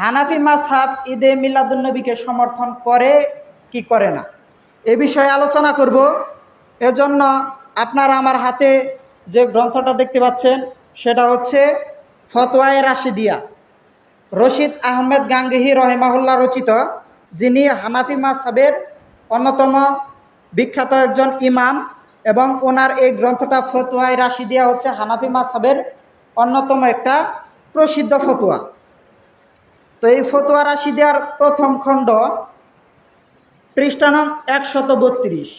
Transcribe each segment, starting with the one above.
হানাফি মাসাব ঈদে মিলাদুন্নবীকে সমর্থন করে কি করে না? এ বিষয়ে আলোচনা করব। এজন্য আপনারা আমার হাতে যে গ্রন্থটা দেখতে পাচ্ছেন, সেটা হচ্ছে ফতোয়ায় রাশিদিয়া। রশিদ আহমেদ গাঙ্গেহি রহেমাহুল্লাহ রচিত, যিনি হানাফি মাসাবের অন্যতম বিখ্যাত একজন ইমাম এবং ওনার এই গ্রন্থটা ফতোয়ায় রাশিদিয়া হচ্ছে হানাফি মাসাবের অন্যতম একটা প্রসিদ্ধ ফতোয়া। তো এই ফতোয়া রাশিদিয়ার প্রথম খণ্ড পৃষ্ঠানাম একশত বত্রিশ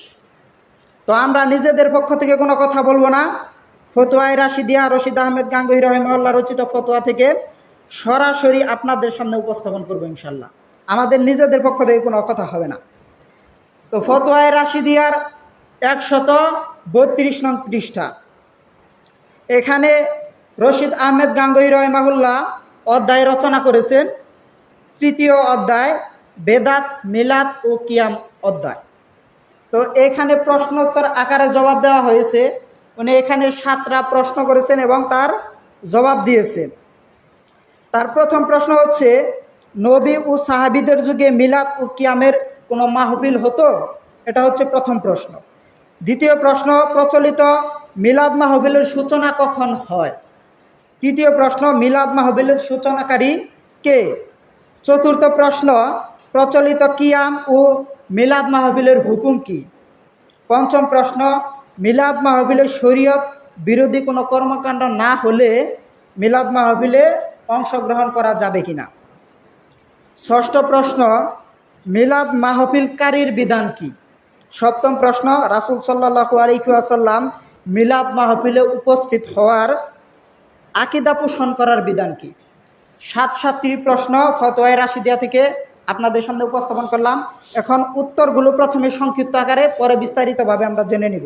তো আমরা নিজেদের পক্ষ থেকে কোনো কথা বলব না। ফতোয়ায় রাশিদিয়া রশিদ আহমেদ গাঙ্গুহি রহমাল্লাহ রচিত ফতোয়া থেকে সরাসরি আপনাদের সামনে উপস্থাপন করব ইনশাল্লাহ আমাদের নিজেদের পক্ষ থেকে কোনো কথা হবে না। তো ফতোয়ায় রাশিদিয়ার একশত বত্রিশ নং পৃষ্ঠা। এখানে রশিদ আহমেদ গাঙ্গুহি রহমাহুল্লাহ অধ্যায় রচনা করেছেন। তৃতীয় অধ্যায়, বেদাত, মিলাদ ও কিয়াম অধ্যায়। তো এখানে প্রশ্নোত্তর আকারে জবাব দেওয়া হয়েছে। উনি এখানে সাতটা প্রশ্ন করেছেন এবং তার জবাব দিয়েছেন। তার প্রথম প্রশ্ন হচ্ছে, নবী ও সাহাবিদের যুগে মিলাদ ও কিয়ামের কোনো মাহবিল হতো? এটা হচ্ছে প্রথম প্রশ্ন। দ্বিতীয় প্রশ্ন, প্রচলিত মিলাদ মাহবিলের সূচনা কখন হয়? তৃতীয় প্রশ্ন, মিলাদ মাহবিলের সূচনাকারী কে? চতুর্থ প্রশ্ন, প্রচলিত কিয়াম ও মিলাদ মাহবিলের হুকুম কি? পঞ্চম প্রশ্ন, মিলাদ মাহবিলের শরীয়ত বিরোধী কোনো কর্মকাণ্ড না হলে মিলাদ মাহবিলে অংশগ্রহণ করা যাবে কিনা? ষষ্ঠ প্রশ্ন, মিলাদ মাহফিলকারীর বিধান কি? সপ্তম প্রশ্ন, রাসুল সাল্লাহু আলিহাসাল্লাম মিলাদ মাহফিলে উপস্থিত হওয়ার আকিদা পোষণ করার বিধান কি? সাত সাতটি প্রশ্ন ফতোয়ায় রাশিদিয়া থেকে আপনাদের সামনে উপস্থাপন করলাম। এখন উত্তরগুলো প্রথমে সংক্ষিপ্ত আকারে, পরে বিস্তারিতভাবে আমরা জেনে নিব।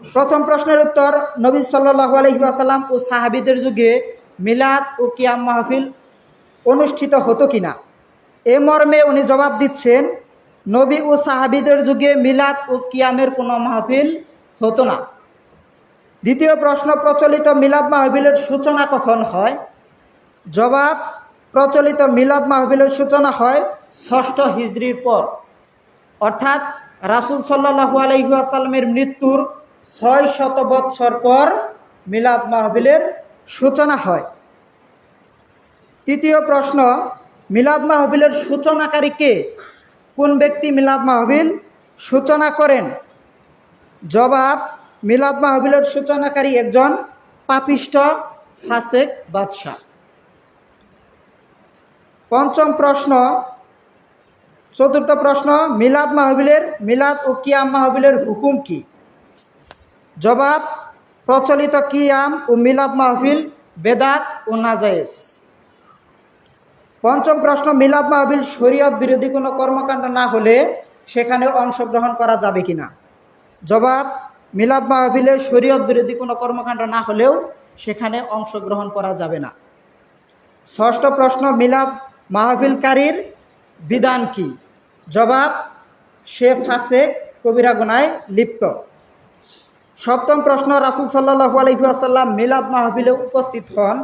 প্রথম প্রশ্নের উত্তর, নবী সাল্লাহু আলহিহাসাল্লাম ও সাহাবিদের যুগে মিলাদ ও কিয়াম মাহফিল অনুষ্ঠিত হতো কিনা? এ মর্মে উনি জবাব দিচ্ছেন, নবী ও সাহাবিদের যুগে মিলাদ ও কিয়ামের কোনো মাহফিল হতো না। দ্বিতীয় প্রশ্ন, প্রচলিত মিলাদ মাহফিলের সূচনা কখন হয়? জবাব, প্রচলিত মিলাদ মাহবিলের সূচনা হয় ষষ্ঠ হিজড়ির পর। অর্থাৎ রাসুল সাল্লাহু আলহিহাসাল্লামের মৃত্যুর ছয় শত বৎসর পর মিলাদ মাহবিলের সূচনা হয়। তৃতীয় প্রশ্ন, মিলাদ মাহবিলের সূচনাকারী কে? কোন ব্যক্তি মিলাদ মাহবিল সূচনা করেন? জবাব, মিলাদ মাহবিলের সূচনাকারী একজন পাপিষ্ট ফাসেক, বাদশাহ। পঞ্চম প্রশ্ন, চতুর্থ প্রশ্ন, মিলাদ মাহবিলের মিলাদ ও কিয়াম মাহবিলের হুকুম কি? জবাব, প্রচলিত কিয়াম ও মিলাদ মাহফিল বেদাত ও নাজায়েজ। পঞ্চম প্রশ্ন, মিলাদ মাহবিল শরীয়ত বিরোধী কোনো কর্মকাণ্ড না হলে সেখানে অংশগ্রহণ করা যাবে কি না জবাব, মিলাদ মাহবিলে শরীয়ত বিরোধী কোনো কর্মকাণ্ড না হলেও সেখানে অংশগ্রহণ করা যাবে না। ষষ্ঠ প্রশ্ন, মিলাদ মাহবিলকারীর বিধান কি? জবাব, সে ফাঁসে কবিরা গুনায় লিপ্ত। সপ্তম প্রশ্ন, রাসুল সাল্লাহু আলহিহাসাল্লাম মিলাদ মাহফিলে উপস্থিত হন।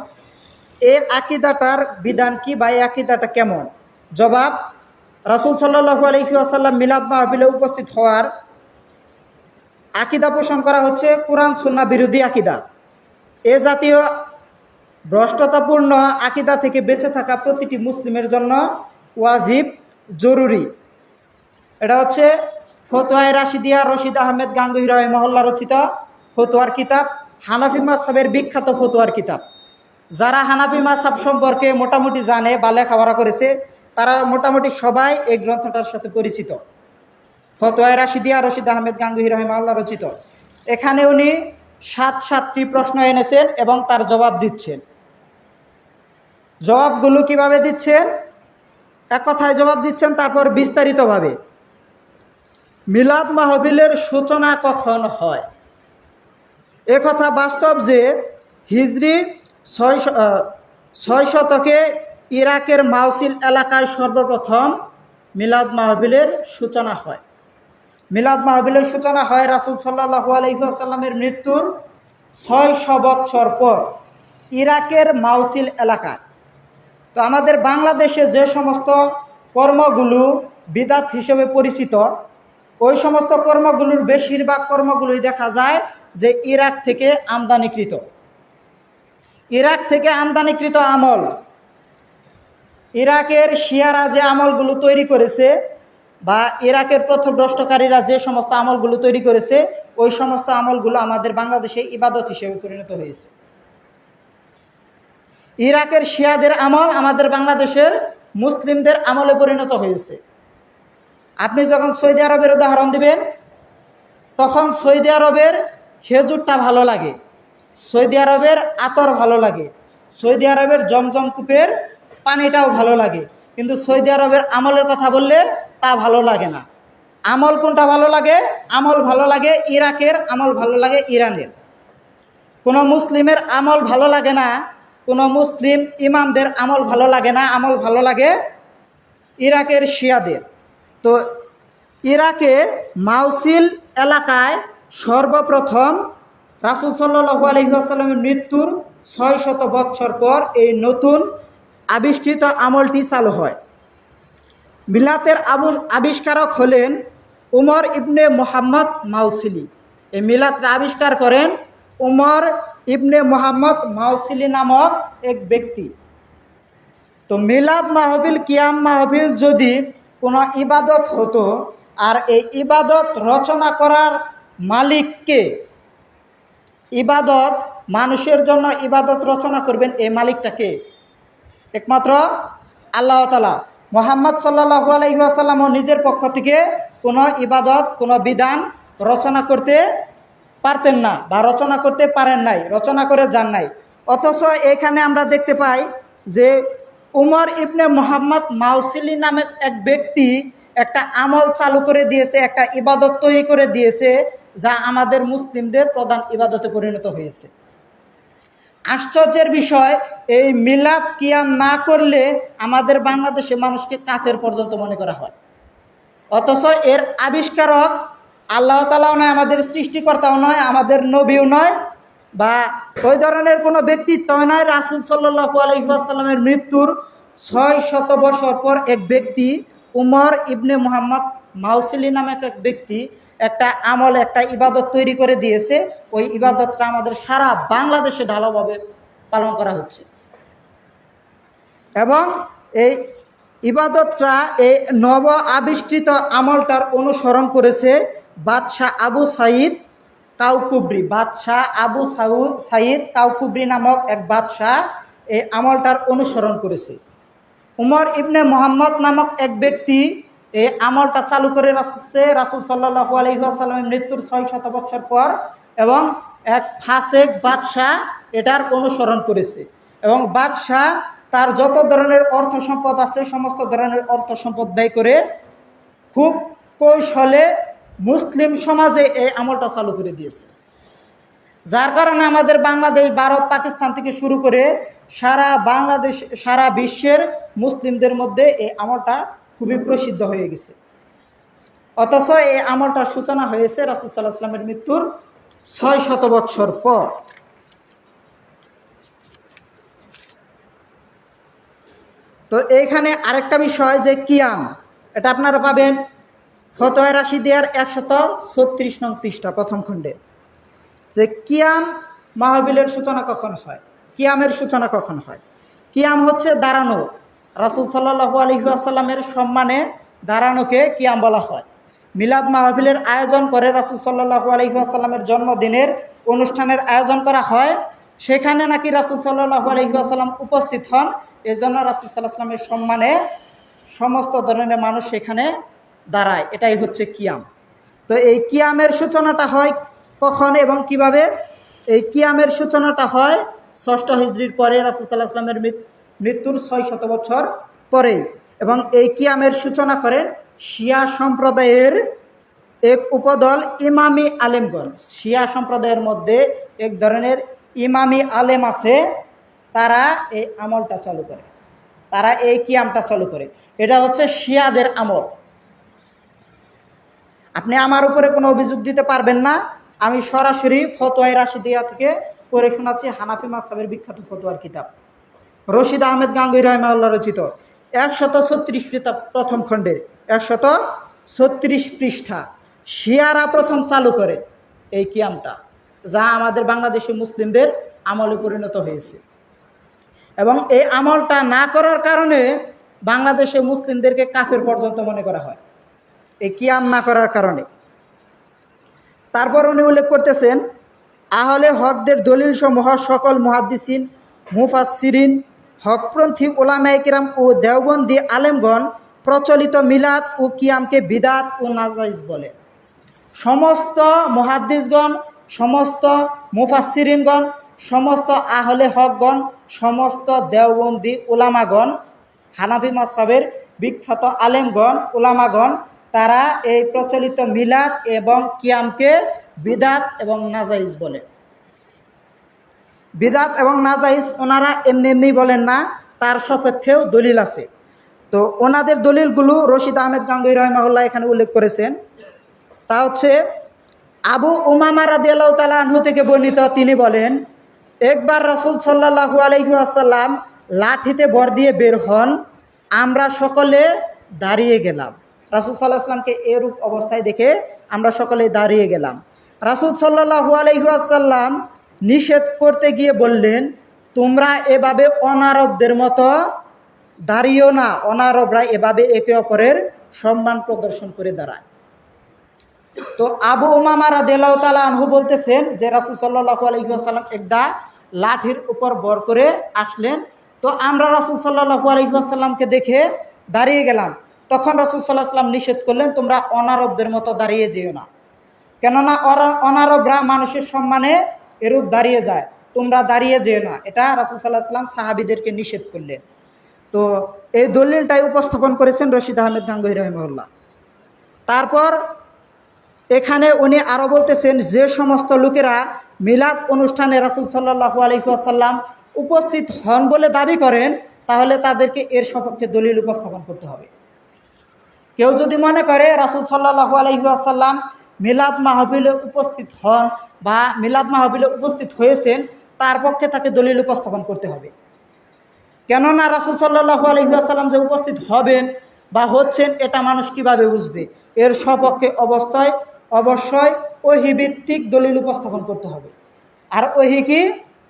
এ আকিদাটার বিধান কি বা এই আকিদাটা কেমন? জবাব, রাসুল সাল্লাহু আলহিহাসাল্লাম মিলাদ মাহফিলে উপস্থিত হওয়ার আকিদা পোষণ করা হচ্ছে কোরআন সুন্না বিরোধী আকিদা। এ জাতীয় ভ্রষ্টতাপূর্ণ আকিদা থেকে বেঁচে থাকা প্রতিটি মুসলিমের জন্য ওয়াজিব জরুরি। এটা হচ্ছে ফতোয়ায় রাশিদিয়া রশিদ আহমেদ গাঙ্গুহি রহমহল্লা রচিত ফতোয়ার কিতাব, হানাফি মাসাবের বিখ্যাত ফতোয়ার কিতাব। যারা হানাফি মাসাব সম্পর্কে মোটামুটি জানে বা লেখাপড়া করেছে, তারা মোটামুটি সবাই এই গ্রন্থটার সাথে পরিচিত। ফতোয়ায় রাশিদিয়া রশিদ আহমেদ গাঙ্গুহি রহমাল্লাহ রচিত। এখানে উনি সাত সাতটি প্রশ্ন এনেছেন এবং তার জবাব দিচ্ছেন। জবাবগুলো কীভাবে দিচ্ছেন? এক কথায় জবাব দিচ্ছেন, তারপর বিস্তারিতভাবে। মিলাদ মাহবিলের সূচনা কখন হয়? এ কথা বাস্তব যে হিজড়ি ছয় ছয় শতকে ইরাকের মাউসিল এলাকায় সর্বপ্রথম মিলাদ মাহবিলের সূচনা হয়। মিলাদ মাহবিলের সূচনা হয় রাসুল সাল্লাহ আলহিহাসাল্লামের মৃত্যুর ছয় বৎসর পর ইরাকের মাউসিল এলাকায়। তো আমাদের বাংলাদেশে যে সমস্ত কর্মগুলো বিদাত হিসেবে পরিচিত, ওই সমস্ত কর্মগুলোর বেশিরভাগ কর্মগুলোই দেখা যায় যে ইরাক থেকে আমদানিকৃত। ইরাক থেকে আমদানিকৃত আমল। ইরাকের শিয়ারা যে আমলগুলো তৈরি করেছে বা ইরাকের প্রথভ্রষ্টকারীরা যে সমস্ত আমলগুলো তৈরি করেছে, ওই সমস্ত আমলগুলো আমাদের বাংলাদেশে ইবাদত হিসেবে পরিণত হয়েছে। ইরাকের শিয়াদের আমল আমাদের বাংলাদেশের মুসলিমদের আমলে পরিণত হয়েছে। আপনি যখন সৌদি আরবের উদাহরণ দিবেন, তখন সৌদি আরবের খেজুরটা ভালো লাগে, সৌদি আরবের আতর ভালো লাগে, সৌদি আরবের জমজম কূপের পানিটাও ভালো লাগে, কিন্তু সৌদি আরবের আমলের কথা বললে তা ভালো লাগে না। আমল কোনটা ভালো লাগে? আমল ভালো লাগে ইরাকের, আমল ভালো লাগে ইরানের। কোনো মুসলিমের আমল ভালো লাগে না কোনো মুসলিম ইমামদের আমল ভালো লাগে না, আমল ভালো লাগে ইরাকের শিয়াদের। তো ইরাকে মাউসিল এলাকায় সর্বপ্রথম রাসুল সাল্লু আলহিহাস্লামের মৃত্যুর ছয় শত বৎসর পর এই নতুন আবিষ্কৃত আমলটি চালু হয়। মিলাতের আবু আবিষ্কারক হলেন উমর ইবনে মোহাম্মদ মাউসিলি। এই মিলাতটা আবিষ্কার করেন উমর ইবনে মোহাম্মদ মাউসিলি নামক এক ব্যক্তি। তো মিলাদ মাহবিল কিয়াম মাহবিল যদি কোনো ইবাদত হতো, আর এই ইবাদত রচনা করার মালিককে ইবাদত, মানুষের জন্য ইবাদত রচনা করবেন এই মালিকটাকে একমাত্র আল্লাহ তালা মোহাম্মদ সাল্লাহু আলহিহাসাল্লামও নিজের পক্ষ থেকে কোনো ইবাদত, কোনো বিধান রচনা করতে পারতেন না বা রচনা করতে পারেন নাই, রচনা করে যান নাই। অথচ এখানে আমরা দেখতে পাই যে উমর ইবনে মোহাম্মদ মাউসিলি নামে এক ব্যক্তি একটা আমল চালু করে দিয়েছে, একটা ইবাদত তৈরি করে দিয়েছে, যা আমাদের মুসলিমদের প্রধান ইবাদতে পরিণত হয়েছে। আশ্চর্যের বিষয়, এই মিলাদ কিয়াম না করলে আমাদের বাংলাদেশে মানুষকে কাফের পর্যন্ত মনে করা হয়। অথচ এর আবিষ্কারক আল্লাহ তালাও নয়, আমাদের সৃষ্টিকর্তাও নয়, আমাদের নবীও নয় বা ওই ধরনের কোনো ব্যক্তিত্ব নয়। রাসুল সাল্লু আলহিহাসাল্লামের মৃত্যুর ছয় শত বছর পর এক ব্যক্তি, উমর ইবনে মোহাম্মদ মাউসিলি নামক এক ব্যক্তি একটা আমল, একটা ইবাদত তৈরি করে দিয়েছে। ওই ইবাদতটা আমাদের সারা বাংলাদেশে ঢালাওভাবে পালন করা হচ্ছে। এবং এই ইবাদতটা, এই নব আবিষ্কৃত আমলটার অনুসরণ করেছে বাদশাহ আবু সাইদ কাউকুবরি। বাদশাহ আবু সাউ, সাইদ কাউকুবরি নামক এক বাদশাহ এই আমলটার অনুসরণ করেছে। উমর ইবনে মোহাম্মদ নামক এক ব্যক্তি এই আমলটা চালু করে আসছে রাসুল সাল্লাহু আলহিহাসাল্লামের মৃত্যুর ছয় শত বছর পর এবং এক ফাসেক বাদশাহ এটার অনুসরণ করেছে। এবং বাদশাহ তার যত ধরনের অর্থ সম্পদ আছে, সমস্ত ধরনের অর্থ সম্পদ ব্যয় করে খুব কৌশলে মুসলিম সমাজে এই আমলটা চালু করে দিয়েছে। যার কারণে আমাদের বাংলাদেশ, ভারত, পাকিস্তান থেকে শুরু করে সারা বাংলাদেশ, সারা বিশ্বের মুসলিমদের মধ্যে এই আমলটা খুবই প্রসিদ্ধ হয়ে গেছে। অথচ এই আমলটার সূচনা হয়েছে রাসুলসাল্লাহ আসলামের মৃত্যুর ছয় শত বৎসর পর। তো এইখানে আরেকটা বিষয় যে কিয়াম, এটা আপনারা পাবেন ফতোয় রাশিদিয়ার একশত ছত্রিশ নং পৃষ্ঠা, প্রথম খণ্ডে। যে কিয়াম মাহবিলের সূচনা কখন হয়? কিয়ামের সূচনা কখন হয়? কিয়াম হচ্ছে দাঁড়ানো। রাসুল সাল্লাহু আলহিহাসাল্লামের সম্মানে দাঁড়ানোকে কিয়াম বলা হয়। মিলাদ মাহফিলের আয়োজন করে রাসুল সাল্লাহু আলহিহাসাল্লামের জন্মদিনের অনুষ্ঠানের আয়োজন করা হয়। সেখানে নাকি রাসুল সাল্লাহু আলহিহাসাল্লাম উপস্থিত হন। এজন্য রাসুল সাল্লাহ সাল্লামের সম্মানে সমস্ত ধরনের মানুষ সেখানে দাঁড়ায় এটাই হচ্ছে কিয়াম। তো এই কিয়ামের সূচনাটা হয় কখন এবং কীভাবে? এই কিয়ামের সূচনাটা হয় ষষ্ঠ হিজড়ির পরে রাসুসাল্লাহ আসলামের মৃত্যুর ছয় শত বছর পরে এবং এই কিয়ামের সূচনা করেন শিয়া সম্প্রদায়ের এক উপদল ইমামি আলেমগণ। শিয়া সম্প্রদায়ের মধ্যে এক ধরনের ইমামি আলেম আছে, তারা এই আমলটা চালু করে। তারা এই কিয়ামটা চালু করে। এটা হচ্ছে শিয়াদের আমল। আপনি আমার উপরে কোনো অভিযোগ দিতে পারবেন না। আমি সরাসরি ফতোয়াই রাশিদিয়া থেকে পড়ে শোনাচ্ছি হানাফি মাসাবের বিখ্যাত ফতোয়ার কিতাব। রশিদ আহমেদ গাঙ্গুই রহমাউল্লাহ রচিত। একশত ছত্রিশ পৃষ্ঠা প্রথম খণ্ডের একশত ছত্রিশ পৃষ্ঠা। শিয়ারা প্রথম চালু করে এই কিয়ামটা, যা আমাদের বাংলাদেশি মুসলিমদের আমলে পরিণত হয়েছে। এবং এই আমলটা না করার কারণে বাংলাদেশে মুসলিমদেরকে কাফের পর্যন্ত মনে করা হয়। এই কিয়াম না করার কারণে। তারপর উনি উল্লেখ করতেছেন, আহলে হকদের দলিল সমূহ সকল মুহাদ্দিসিন, মুফাসসিরিন, হকপন্থী ওলামাইকিরাম ও দেওবন্দি আলেমগণ প্রচলিত মিলাদ ও কিয়ামকে বিদাত ও নাজাইজ বলে। সমস্ত মহাদ্দিসগণ, সমস্ত মুফাসসিরিনগণ, সমস্ত আহলে হকগণ, সমস্ত দেওবন্দি ওলামাগণ হানাফি মাসাবের বিখ্যাত আলেমগণ ওলামাগণ তারা এই প্রচলিত মিলাদ এবং কিয়ামকে বিদাত এবং নাজাইজ বলে। বিদাত এবং নাজাইজ ওনারা এমনি এমনি বলেন না, তার সপক্ষেও দলিল আছে। তো ওনাদের দলিলগুলো রশিদ আহমেদ গাঙ্গুই রহমাউল্লাহ এখানে উল্লেখ করেছেন। তা হচ্ছে, আবু উমামা রাদিয়াল্লাহ তালা আনহু থেকে বর্ণিত তিনি বলেন, একবার রাসুল সাল্লাহু আলহি আসাল্লাম লাঠিতে ভর দিয়ে বের হন, আমরা সকলে দাঁড়িয়ে গেলাম। রাসুল সাল্লাহ এরূপ অবস্থায় দেখে আমরা সকলে দাঁড়িয়ে গেলাম। রাসুল সাল্লাহু আলহি আসাল্লাম নিষেধ করতে গিয়ে বললেন, তোমরা এভাবে অনারবদের মতো দাঁড়িয়েও না, অনারবরা এভাবে একে অপরের সম্মান প্রদর্শন করে দাঁড়ায়। তো আবু উমামারা রাদিয়াল্লাহু তাআলা আনহু বলতেছেন যে, রাসূল সাল্লাল্লাহু আলাইহি ওয়াসাল্লাম একদা লাঠির উপর বর করে আসলেন। তো আমরা রাসূল সাল্লাল্লাহু আলাইহি ওয়াসাল্লামকে দেখে দাঁড়িয়ে গেলাম। তখন রাসূল সাল্লাল্লাহু আলাইহি ওয়াসাল্লাম নিষেধ করলেন, তোমরা অনারবদের মতো দাঁড়িয়ে যেও না। কেননা অনারবরা মানুষের সম্মানে এরূপ দাঁড়িয়ে যায়। তোমরা দাঁড়িয়ে যেও না। এটা রাসূল সাল্লাল্লাহু আলাইহি ওয়াসাল্লাম সাহাবীদেরকে নিষেধ করলেন। তো এই দলিলটাই উপস্থাপন করেছেন রশিদ আহমেদ গাঙ্গুহি রহমউল্লাহ তারপর এখানে উনি আরও বলতেছেন, যে সমস্ত লোকেরা মিলাদ অনুষ্ঠানে রাসুল সাল্লাহু আলহিহাসাল্লাম উপস্থিত হন বলে দাবি করেন, তাহলে তাদেরকে এর সপক্ষে দলিল উপস্থাপন করতে হবে। কেউ যদি মনে করে রাসুল সাল্লাহু আলহিহাসাল্লাম মিলাদ মাহবিলে উপস্থিত হন বা মিলাদ মাহবিলে উপস্থিত হয়েছেন, তার পক্ষে তাকে দলিল উপস্থাপন করতে হবে। কেননা রাসুল সাল্লাহু আলহিহাসাল্লাম যে উপস্থিত হবেন বা হচ্ছেন, এটা মানুষ কীভাবে বুঝবে? এর সপক্ষে অবস্থায় অবশ্যই ওহিভিত্তিক দলিল উপস্থাপন করতে হবে। আর ওহি কি?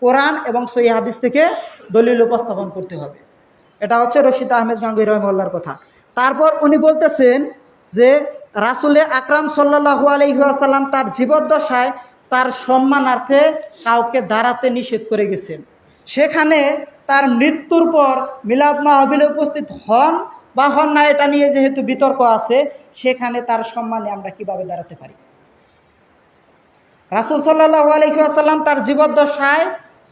কোরআন এবং সই হাদিস থেকে দলিল উপস্থাপন করতে হবে। এটা হচ্ছে রশিদ আহমেদ গাঙ্গুই রহমল্লার কথা। তারপর উনি বলতেছেন যে রাসুলে আকরাম সাল্লাহু আলহিহাসাল্লাম তার জীবদ্দশায় তার সম্মানার্থে কাউকে দাঁড়াতে নিষেধ করে গেছেন। সেখানে তার মৃত্যুর পর মিলাদ মাহবিলে উপস্থিত হন বা হন না, এটা নিয়ে যেহেতু বিতর্ক আছে, সেখানে তার সম্মানে আমরা কীভাবে দাঁড়াতে পারি? রাসুল সাল্লাহ আলহিহাসাল্লাম তার জীবদ্দশায়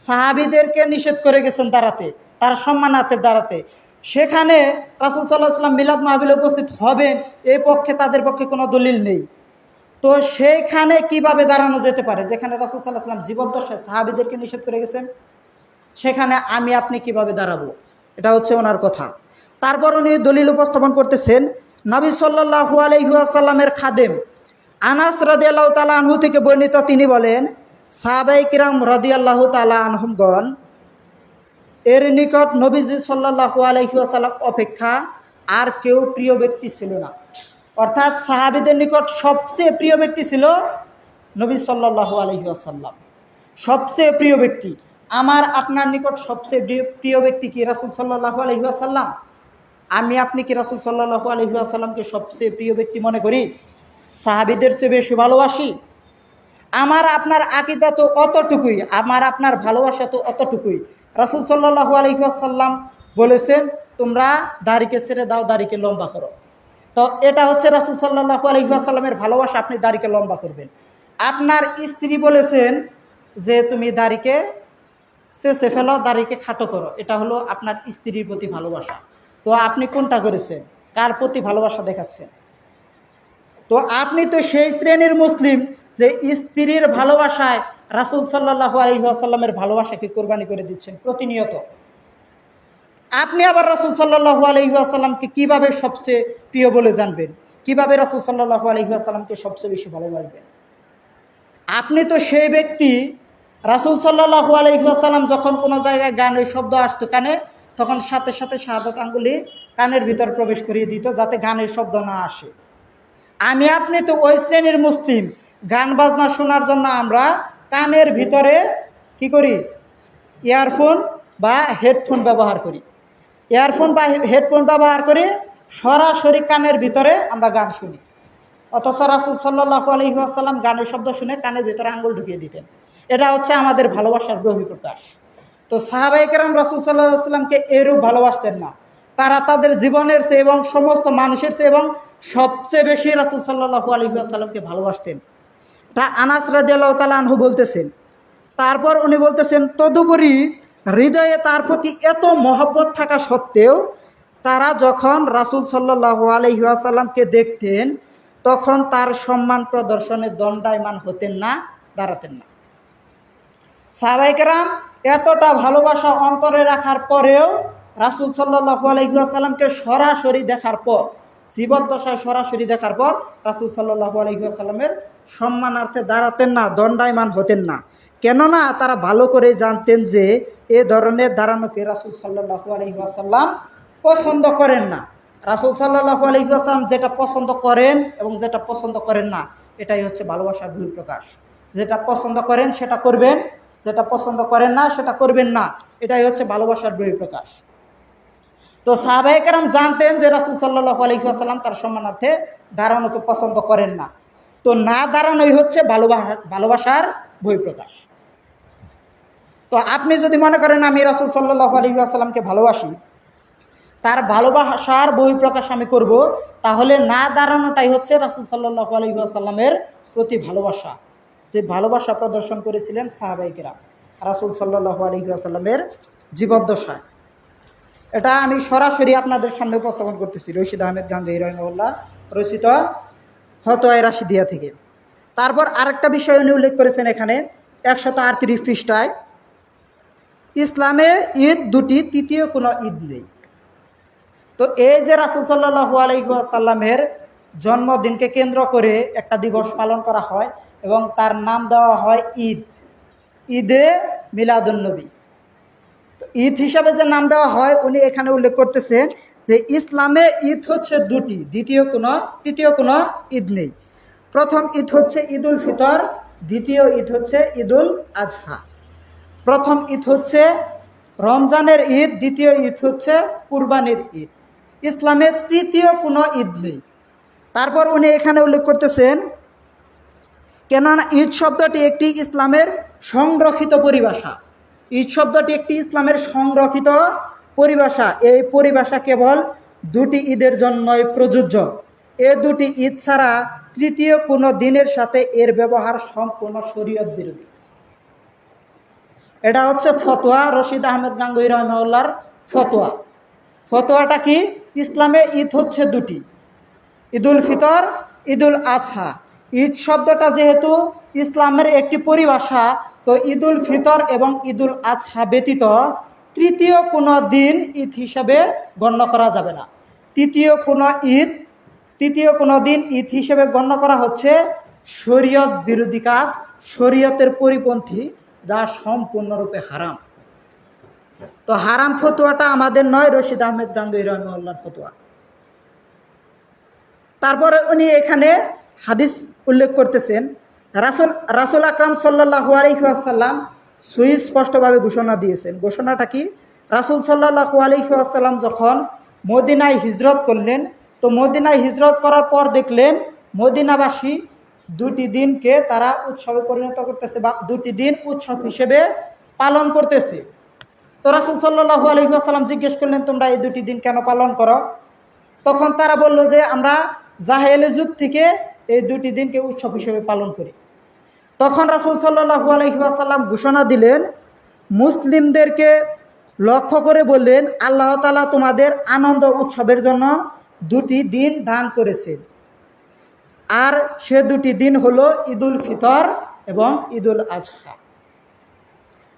সাহাবিদেরকে নিষেধ করে গেছেন দাঁড়াতে, তার সম্মানার্থে দাঁড়াতে। সেখানে রাসুল সাল্লাহ সাল্লাম মিলাদ মাহবিলে উপস্থিত হবেন এই পক্ষে তাদের পক্ষে কোনো দলিল নেই। তো সেইখানে কীভাবে দাঁড়ানো যেতে পারে? যেখানে রাসুল সাল্লাহ সাল্লাম জীবদ্দশায় সাহাবিদেরকে নিষেধ করে গেছেন সেখানে আমি আপনি কীভাবে দাঁড়াবো? এটা হচ্ছে ওনার কথা। তারপর উনি দলিল উপস্থাপন করতেছেন, নবী সাল্লাহু আলহিহাসাল্লামের খাদেম আনাস রদিয়াল্লাহ তালা আনহু থেকে বর্ণিত তিনি বলেন সাহাবাই কিরাম রদিয়াল্লাহ তালা আনহুমগণ এর নিকট নবীজি সাল্লাহু আলহিহাসাল্লাম অপেক্ষা আর কেউ প্রিয় ব্যক্তি ছিল না। অর্থাৎ সাহাবিদের নিকট সবচেয়ে প্রিয় ব্যক্তি ছিল নবী সাল্লাহু আলহিহাসাল্লাম সবচেয়ে প্রিয় ব্যক্তি। আমার, আপনার নিকট সবচেয়ে প্রিয়- ব্যক্তি কি রাসুল সাল্লাহু আলহিহাসাল্লাম আমি, আপনি কি রাসুল সাল্লাহু আলহিহাসাল্লামকে সবচেয়ে প্রিয় ব্যক্তি মনে করি? সাহাবিদের চেয়ে বেশি ভালোবাসি? আমার, আপনার আকিদা তো অতটুকুই। আমার, আপনার ভালোবাসা তো অতটুকুই। রাসুল সাল্লাহু আলহিহাসাল্লাম বলেছেন, তোমরা দাড়িকে ছেড়ে দাও, দাড়িকে লম্বা করো। তো এটা হচ্ছে রাসুল সাল্লাহু আলহিহাসাল্লামের ভালোবাসা, আপনি দাড়িকে লম্বা করবেন। আপনার স্ত্রী বলেছেন যে, তুমি দাড়িকে চেষে ফেলো, দাড়িকে খাটো করো। এটা হলো আপনার স্ত্রীর প্রতি ভালোবাসা। তো আপনি কোনটা করেছেন? কার প্রতি ভালোবাসা দেখাচ্ছেন? তো আপনি তো সেই শ্রেণির মুসলিম যে স্ত্রীর ভালোবাসায় রাসুল সাল্লাহ আলহিহাসাল্লামের ভালোবাসাকে কোরবানি করে দিচ্ছেন? প্রতিনিয়ত। আপনি আবার রাসুল সাল্লাহু আলহিহাসাল্লামকে কীভাবে সবচেয়ে প্রিয় বলে জানবেন? কীভাবে রাসুল সাল্লাহু আলহিহাসাল্লামকে সবচেয়ে বেশি ভালোবাসবেন? আপনি তো সেই ব্যক্তি, রাসুল সাল্লাহু আলহিহাসাল্লাম যখন কোনো জায়গায় গানের শব্দ আসতো কানে, তখন সাথে সাথে শাহাদত আঙ্গুলি কানের ভিতর প্রবেশ করিয়ে দিত যাতে গানের শব্দ না আসে। আমি, আপনি তো ওই শ্রেণির মুসলিম। গান বাজনা শোনার জন্য আমরা কানের ভিতরে কি করি? ইয়ারফোন বা হেডফোন ব্যবহার করি। ইয়ারফোন বা হেডফোন ব্যবহার করে সরাসরি কানের ভিতরে আমরা গান শুনি। অথচ রাসুল সাল্লাহ আলহিহাসাল্লাম গানের শব্দ শুনে কানের ভিতরে আঙ্গুল ঢুকিয়ে দিতেন। এটা হচ্ছে আমাদের ভালোবাসার গ্রহী প্রকাশ তো সাহাবাইকেরাম রাসুল সাল্লাহ সাল্লামকে এরূপ ভালোবাসতেন না। তারা তাদের জীবনের চেয়ে এবং সমস্ত মানুষের চেয়ে এবং সবচেয়ে বেশি রাসুল সাল্লাহু আলহিহাসাল্লামকে ভালোবাসতেন। আনাস রাজিয়াল্লাহ তালা বলতেছেন, তারপর উনি বলতেছেন, তদুপরি হৃদয়ে তার প্রতি এত মহব্বত থাকা সত্ত্বেও তারা যখন রাসুল সাল্লাহু আলহিহাসাল্লামকে দেখতেন, তখন তার সম্মান প্রদর্শনে দণ্ডায়মান হতেন না, দাঁড়াতেন না। সাহাবাইকেরাম এতটা ভালোবাসা অন্তরে রাখার পরেও রাসুল সাল্লাহু আলহিহাসাল্লামকে সরাসরি দেখার পর জীবদ্দশায় সরাসরি দেখার পর রাসুল সাল্লাহু আলহিহাসাল্লামের সম্মানার্থে দাঁড়াতেন না, দণ্ডায়মান হতেন না। কেননা তারা ভালো করে জানতেন যে এ ধরনের দাঁড়ানোকে রাসুল সাল্লাহু আলহিহাসাল্লাম পছন্দ করেন না। রাসুল সাল্লাহু আলহিহাসাল্লাম যেটা পছন্দ করেন এবং যেটা পছন্দ করেন না, এটাই হচ্ছে ভালোবাসার ভুল প্রকাশ। যেটা পছন্দ করেন সেটা করবেন, যেটা পছন্দ করেন না সেটা করবেন না, এটাই হচ্ছে ভালোবাসার বহিঃপ্রকাশ তো সাহাবাহিকেরাম জানতেন যে রাসুল সাল্লাহ আলহিহাসাল্লাম তার সম্মানার্থে দাঁড়ানোকে পছন্দ করেন না। তো না দাঁড়ানোই হচ্ছে ভালোবাসা ভালোবাসার বহিঃপ্রকাশ। তো আপনি যদি মনে করেন আমি রাসুল সাল্লাহ আলহিহাসাল্লামকে ভালোবাসি, তার ভালোবাসার বহিঃপ্রকাশ আমি করব, তাহলে না দাঁড়ানোটাই হচ্ছে রাসুল সাল্লাহ আলহিহাসাল্লামের প্রতি ভালোবাসা। যে ভালোবাসা প্রদর্শন করেছিলেন সাহাবাইকেরা রাসুল সাল্লাহ আলহিহাসাল্লামের জীবদ্দশায়। এটা আমি সরাসরি আপনাদের সামনে উপস্থাপন করতেছি, রশিদ আহমেদ গাঙ্গি রহমউল্লাহ রচিত ফতোয় রাশিদিয়া থেকে। তারপর আরেকটা বিষয় উনি উল্লেখ করেছেন এখানে, একশত আটত্রিশ পৃষ্ঠায়, ইসলামে ঈদ দুটি, তৃতীয় কোনো ঈদ নেই। তো এই যে রাসুল সাল্লাহু আলাইসাল্লামের জন্মদিনকে কেন্দ্র করে একটা দিবস পালন করা হয় এবং তার নাম দেওয়া হয় ঈদ, ঈদে মিলাদুলনবী তো ঈদ হিসাবে যে নাম দেওয়া হয়, উনি এখানে উল্লেখ করতেছেন যে ইসলামে ঈদ হচ্ছে দুটি, দ্বিতীয় কোনো, তৃতীয় কোনো ঈদ নেই। প্রথম ঈদ হচ্ছে ঈদুল ফিতর, দ্বিতীয় ঈদ হচ্ছে ঈদুল আজহা। প্রথম ঈদ হচ্ছে রমজানের ঈদ, দ্বিতীয় ঈদ হচ্ছে কুরবানির ঈদ। ইসলামে তৃতীয় কোনো ঈদ নেই। তারপর উনি এখানে উল্লেখ করতেছেন, কেননা ঈদ শব্দটি একটি ইসলামের সংরক্ষিত পরিভাষা। ঈদ শব্দটি একটি ইসলামের সংরক্ষিত পরিভাষা। এই পরিভাষা কেবল দুটি ঈদের জন্যই প্রযোজ্য। এ দুটি ঈদ ছাড়া তৃতীয় কোনো দিনের সাথে এর ব্যবহার সম্পূর্ণ শরীয়ত বিরোধী। এটা হচ্ছে ফতোয়া, রশিদ আহমেদ গাঙ্গুই রহমাউল্লার ফতোয়া। ফতোয়াটা কি? ইসলামে ঈদ হচ্ছে দুটি। ঈদুল ফিতর, ঈদুল আজহা ঈদ শব্দটা যেহেতু ইসলামের একটি পরিভাষা তো ঈদুল ফিতর এবং ঈদুল আজহা ব্যতীত তৃতীয় কোনো দিন ঈদ হিসাবে গণ্য করা যাবে না। তৃতীয় কোনো ঈদ, তৃতীয় কোনো দিন ঈদ হিসেবে গণ্য করা হচ্ছে শরীয়ত বিরোধী কাজ, শরীয়তের পরিপন্থী, যা সম্পূর্ণরূপে হারাম। তো হারাম ফতুয়াটা আমাদের নয়, রশিদ আহমেদ গাঙ্গুই রহমাল্লার ফতুয়া। তারপরে উনি এখানে হাদিস উল্লেখ করতেছেন রাসুল রাসুল আকরাম সাল্লাহু আলহিহাসাল্লাম সুস্পষ্টভাবে ঘোষণা দিয়েছেন। ঘোষণাটা কি? রাসুল সাল্লাহু আলহিহাসাল্লাম যখন মদিনায় হিজরত করলেন, তো মদিনায় হিজরত করার পর দেখলেন, মদিনাবাসী দুটি দিনকে তারা উৎসবে পরিণত করতেছে বা দুটি দিন উৎসব হিসেবে পালন করতেছে। তো রাসুল সাল্লাহু আলহিহাসাল্লাম জিজ্ঞেস করলেন, তোমরা এই দুটি দিন কেন পালন করো? তখন তারা বলল যে, আমরা জাহেলে যুগ থেকে এই দুটি দিনকে উৎসব হিসেবে পালন করি। তখন রাসুল সাল্লাহু আলহিহাসাল্লাম ঘোষণা দিলেন, মুসলিমদেরকে লক্ষ্য করে বললেন, আল্লাহ তালা তোমাদের আনন্দ উৎসবের জন্য দুটি দিন দান করেছেন। আর সে দুটি দিন হলো ঈদুল ফিতর এবং ঈদুল আজহা।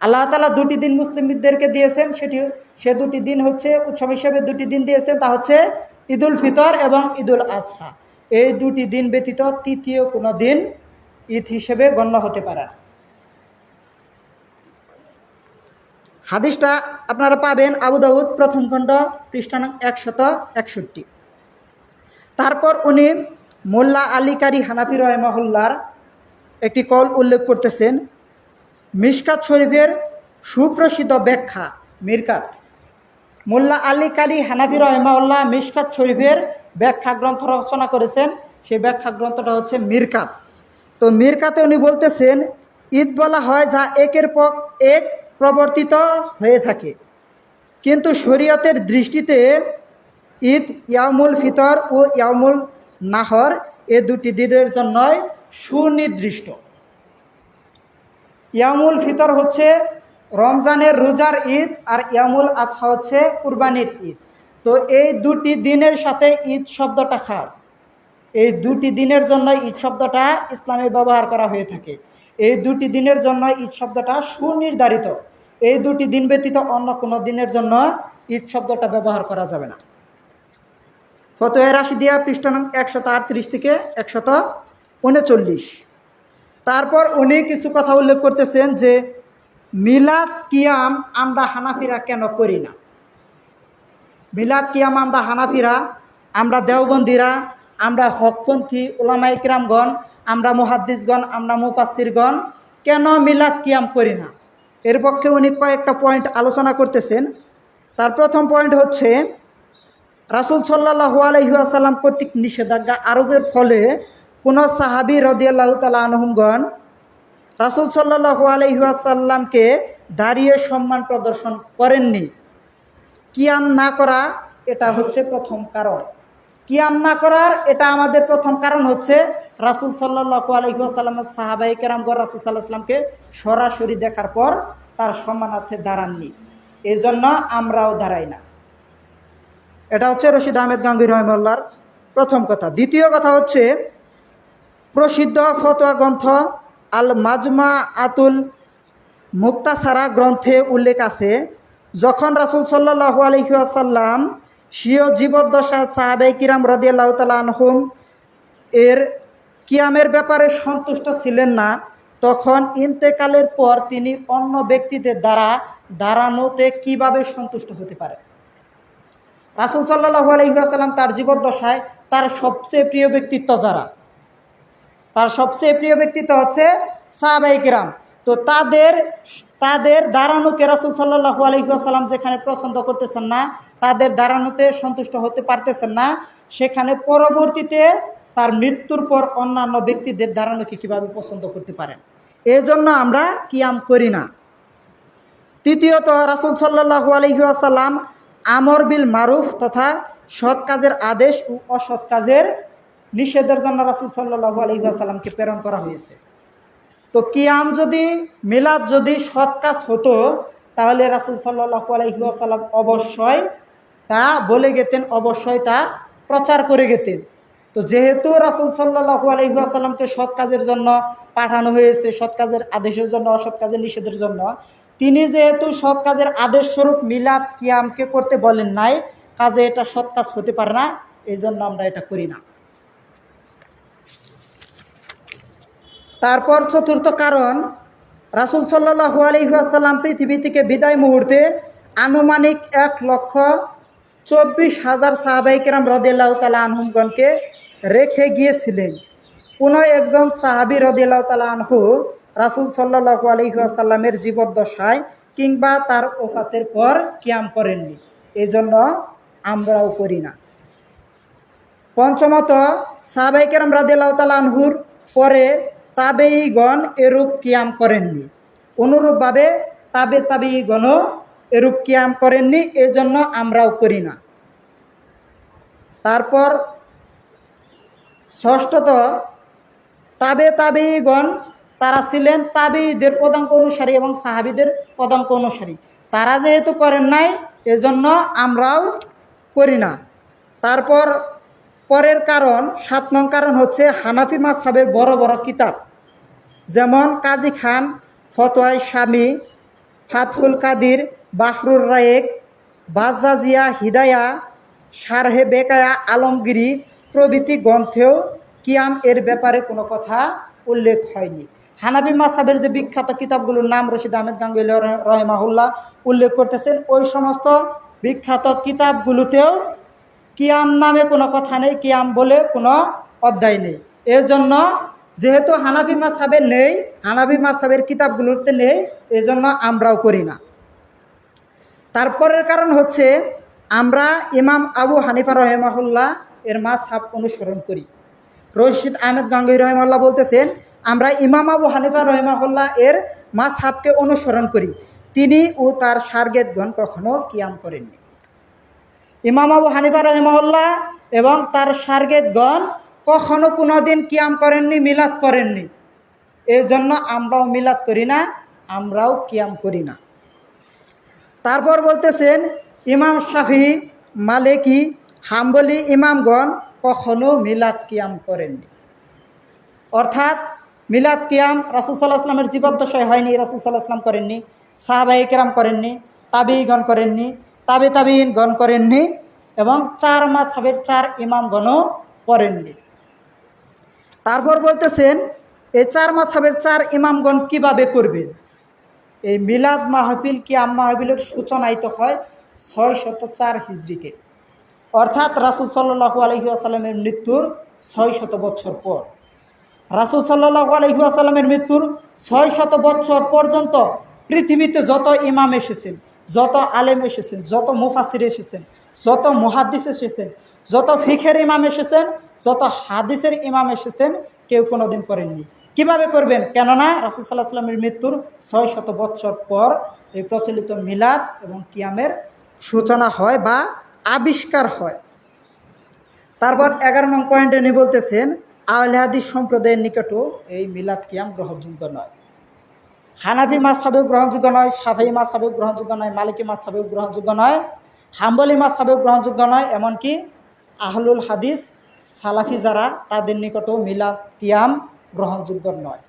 আল্লাহ তালা দুটি দিন মুসলিমদেরকে দিয়েছেন, সেটি, সে দুটি দিন হচ্ছে, উৎসব হিসেবে দুটি দিন দিয়েছেন, তা হচ্ছে ঈদুল ফিতর এবং ঈদুল আজহা। এই দুটি দিন ব্যতীত তৃতীয় কোনো দিন ঈদ হিসেবে গণ্য হতে পারে। হাদিসটা আপনারা পাবেন আবু দাউদ, প্রথম খণ্ড পৃষ্ঠান একশত একষট্টি। তারপর উনি মোল্লা আলী কারি হানাফি রহমহল্লার একটি কল উল্লেখ করতেছেন, মিশকাত শরীফের সুপ্রসিদ্ধ ব্যাখ্যা, মিরকাত। মোল্লা আলী কারি হানাফি রহমাউল্লাহ মিশকাত শরীফের ব্যাখ্যা গ্রন্থ রচনা করেছেন, সেই ব্যাখ্যা গ্রন্থটা হচ্ছে মিরকাত। তো মিরকাতে উনি বলতেছেন, ঈদ বলা হয় যা একের পর এক প্রবর্তিত হয়ে থাকে। কিন্তু শরীয়তের দৃষ্টিতে ঈদ ইয়ামুল ফিতর ও ইয়ামুল নাহর এ দুটি দিনের জন্যই সুনির্দিষ্ট। ইয়ামুল ফিতর হচ্ছে রমজানের রোজার ঈদ আর ইয়ামুল আজহা হচ্ছে কুরবানির ঈদ। তো এই দুটি দিনের সাথে ঈদ শব্দটা খাস। এই দুটি দিনের জন্য ঈদ শব্দটা ইসলামে ব্যবহার করা হয়ে থাকে। এই দুটি দিনের জন্য ঈদ শব্দটা সুনির্ধারিত। এই দুটি দিন ব্যতীত অন্য কোনো দিনের জন্য ঈদ শব্দটা ব্যবহার করা যাবে না। ফতোয়া রাশিদিয়া পৃষ্ঠা নং একশত আটত্রিশ থেকে একশত উনচল্লিশ। তারপর উনি কিছু কথা উল্লেখ করতেছেন যে, মিলাদ, কিয়াম আমরা হানাফিরা কেন করি না? মিলাদ, কিয়াম আমরা হানাফিরা, আমরা দেওবন্দিরা আমরা হকপন্থী ওলামাই কিরামগণ, আমরা মুহাদ্দিসগণ, আমরা মুফাসিরগণ কেন মিলাদ কিয়াম করি না? এর পক্ষে উনি কয়েকটা পয়েন্ট আলোচনা করতেছেন। তার প্রথম পয়েন্ট হচ্ছে, রাসুল সাল্লাহু আলহিহাসাল্লাম কর্তৃক নিষেধাজ্ঞা আরোপের ফলে কোন সাহাবি রদিয়াল্লাহ তালা আনহুমগণ রাসুল সাল্লাহু আলহিহাসাল্লামকে দাঁড়িয়ে সম্মান প্রদর্শন করেননি। কিয়াম না করা, এটা হচ্ছে প্রথম কারণ। কিয়াম না করার, এটা আমাদের প্রথম কারণ হচ্ছে রাসুল সাল্লাহু আলহিহাসাল্লামের সাহাবাই কেরামগর রাসুল সাল্লাহ সাল্লামকে সরাসরি দেখার পর তার সম্মানার্থে দাঁড়াননি। এই জন্য আমরাও দাঁড়াই না। এটা হচ্ছে রশিদ আহমেদ গাঙ্গুই রহমল্লার প্রথম কথা। দ্বিতীয় কথা হচ্ছে প্রসিদ্ধ ফতোয়া গ্রন্থ আল মাজমা আতুল মুক্তাসারা গ্রন্থে উল্লেখ আছে, যখন রাসুল সাল্লাহু আলহিহাসাল্লাম স্বীয় জীবদ্দশা সাহাবে কিরাম রদিয়াল্লাহ তালা আনহুম এর কিয়ামের ব্যাপারে সন্তুষ্ট ছিলেন না। তখন ইন্তেকালের পর তিনি অন্য ব্যক্তিদের দ্বারা দাঁড়ানোতে কীভাবে সন্তুষ্ট হতে পারে? রাসুল সাল্লাহু আলহিহাসাল্লাম তার জীবদ্দশায় তার সবচেয়ে প্রিয় ব্যক্তিত্ব যারা? তার সবচেয়ে প্রিয় ব্যক্তিত্ব হচ্ছে সাহাবাই কিরাম। তো তাদের তাদের দাঁড়ানোকে রাসুল সাল্লাহু আলহিহাসাল্লাম যেখানে পছন্দ করতেছেন না, তাদের দাঁড়ানোতে সন্তুষ্ট হতে পারতেছেন না। সেখানে পরবর্তীতে তার মৃত্যুর পর অন্যান্য ব্যক্তিদের দাঁড়ানোকে কীভাবে পছন্দ করতে পারেন? এই জন্য আমরা কিয়াম করি না। তৃতীয়ত, রাসুল সাল্লাহু আলহিহাসাল্লাম আমর বিল মারুফ তথা সৎ কাজের আদেশ ও অসৎ কাজের নিষেধের জন্য রাসুল সাল্লাহু আলহিহাসাল্লামকে প্রেরণ করা হয়েছে। তো কিয়াম যদি, মিলাদ যদি সৎ কাজ হতো, তাহলে রাসুল সাল্লাহু আলহিহাসাল্লাম অবশ্যই তা বলে গেতেন, অবশ্যই তা প্রচার করে গেতেন। তো যেহেতু রাসুল সাল্লাহু আলহিহাসাল্লামকে সৎ কাজের জন্য পাঠানো হয়েছে, সৎ কাজের আদেশের জন্য, অসৎ কাজের নিষেধের জন্য, তিনি যেহেতু সৎ কাজের আদেশ স্বরূপ মিলাদ কিয়ামকে করতে বলেন নাই, কাজে এটা সৎ কাজ হতে পারে না এই জন্য আমরা এটা করি না। তারপর চতুর্থ কারণ, রাসুল সাল্লাহু আলহিহাসাল্লাম পৃথিবী থেকে বিদায় মুহূর্তে আনুমানিক এক লক্ষ চব্বিশ হাজার সাহাবাইকেরাম রদিল্লাহ তালা আনহুমগণকে রেখে গিয়েছিলেন। কোনো একজন সাহাবি রদিল্লাহ তালা আনহু রাসুল সাল্লাহু আলহিহাসাল্লামের জীবদ্দশায় কিংবা তার ওফাতের পর কিয়াম করেননি। এই জন্য আমরাও করি না। পঞ্চমত সাহাবাইকেরাম রাদিল্লাহ তালা আনহুর পরে তাবেইগণ এরূপ কিয়াম করেননি। অনুরূপভাবে তাবে তাবেইগণও এরূপ কিয়াম করেননি এই জন্য আমরাও করি না। তারপর ষষ্ঠত, তাবে তাবেইগণ তারা ছিলেন তাবেইদের পদাঙ্ক অনুসারী এবং সাহাবিদের পদাঙ্ক অনুসারী। তারা যেহেতু করেন নাই, এজন্য আমরাও করি না। তারপর পরের কারণ, সাত নং কারণ হচ্ছে হানাফি মাসাবের বড় বড় কিতাব। যেমন কাজী খান ফতোয়াই স্বামী ফাতহুল কাদির, বাহরুর রায়েক বাজাজিয়া হিদায়া সারহে বেকায়া আলমগিরি প্রভৃতি গ্রন্থেও কিয়াম এর ব্যাপারে কোনো কথা উল্লেখ হয়নি। হানাবি মাসাবের যে বিখ্যাত কিতাবগুলোর নাম রশিদ আহমেদ গাঙ্গুলি রহেমাহুল্লাহ উল্লেখ করতেছেন, ওই সমস্ত বিখ্যাত কিতাবগুলোতেও কিয়াম নামে কোনো কথা নেই, কিয়াম বলে কোনো অধ্যায় নেই। এর জন্য যেহেতু হানাবি মাসাবের নেই হানাবি মাসাবের কিতাবগুলোতে নেই এই জন্য আমরাও করি না। তারপরের কারণ হচ্ছে, আমরা ইমাম আবু হানিফা রহেমাহুল্লাহ এর মাসাব অনুসরণ করি। রশিদ আহমেদ গাঙ্গুই রহমাল্লাহ বলতেছেন, আমরা ইমাম আবু হানিফা রহমাহুল্লাহ এর মাসাবকে অনুসরণ করি। তিনি ও তার সার্গেদগণ কখনো কিয়াম করেননি। ইমাম আবু হানিফা রহমাল্লাহ এবং তার সার্গেদগণ কখনো কোনো দিন কিয়াম করেননি, মিলাদ করেননি। এই জন্য আমরাও মিলাদ করি না, আমরাও কিয়াম করি না। তারপর বলতেছেন, ইমাম শাফি, মালিকি, হাম্বলি ইমামগণ কখনো মিলাদ কিয়াম করেননি। অর্থাৎ মিলাদ কিয়াম রাসুল সাল্লাহ আসলামের জীবদ্দশায় হয়নি, রাসুল সাল্লাহ আসলাম করেননি সাহাবাই কেরাম করেননি তাবিগণ করেননি তাবি তাবিগণ করেননি এবং চার মাসাবের চার ইমাম ইমামগণও করেননি। তারপর বলতেছেন, এই চার মাসাবের চার ইমামগণ কীভাবে করবেন এই মিলাদ মাহফিল কিয়াম মাহফিলের সূচনাই তো হয় ছয় শত চার হিজড়িতে। অর্থাৎ রাসুল সাল্লাহু আলহি আসাল্লামের মৃত্যুর ছয় শত বছর পর। রাসুল সাল্লাহু আলহি আসাল্লামের মৃত্যুর ছয় শত বছর পর্যন্ত পৃথিবীতে যত ইমাম এসেছেন যত আলেম এসেছেন, যত মুফাসির এসেছেন, যত মুহাদ্দিস এসেছেন, যত ফিখের ইমাম এসেছেন, যত হাদিসের ইমাম এসেছেন, কেউ কোনো দিন করেননি। কীভাবে করবেন? কেননা রাসুল সাল্লাহ সাল্লামের মৃত্যুর ছয় শত বৎসর পর এই প্রচলিত মিলাদ এবং কিয়ামের সূচনা হয় বা আবিষ্কার হয়। তারপর এগারো নং পয়েন্টে নিয়ে বলতেছেন, আহলে সম্প্রদায়ের নিকটও এই মিলাদ কিয়াম গ্রহণযোগ্য নয়। হানাফি মাছ সাবেক গ্রহণযোগ্য নয়, সাফাই মাছ সাবেক গ্রহণযোগ্য নয়, মালিকী মাছ সাবেক গ্রহণযোগ্য নয়, হাম্বলি মাছ সাবেক গ্রহণযোগ্য নয়, এমনকি আহলুল হাদিস সালাফি যারা তাদের নিকটও মিলাদ কিয়াম গ্রহণযোগ্য নয়।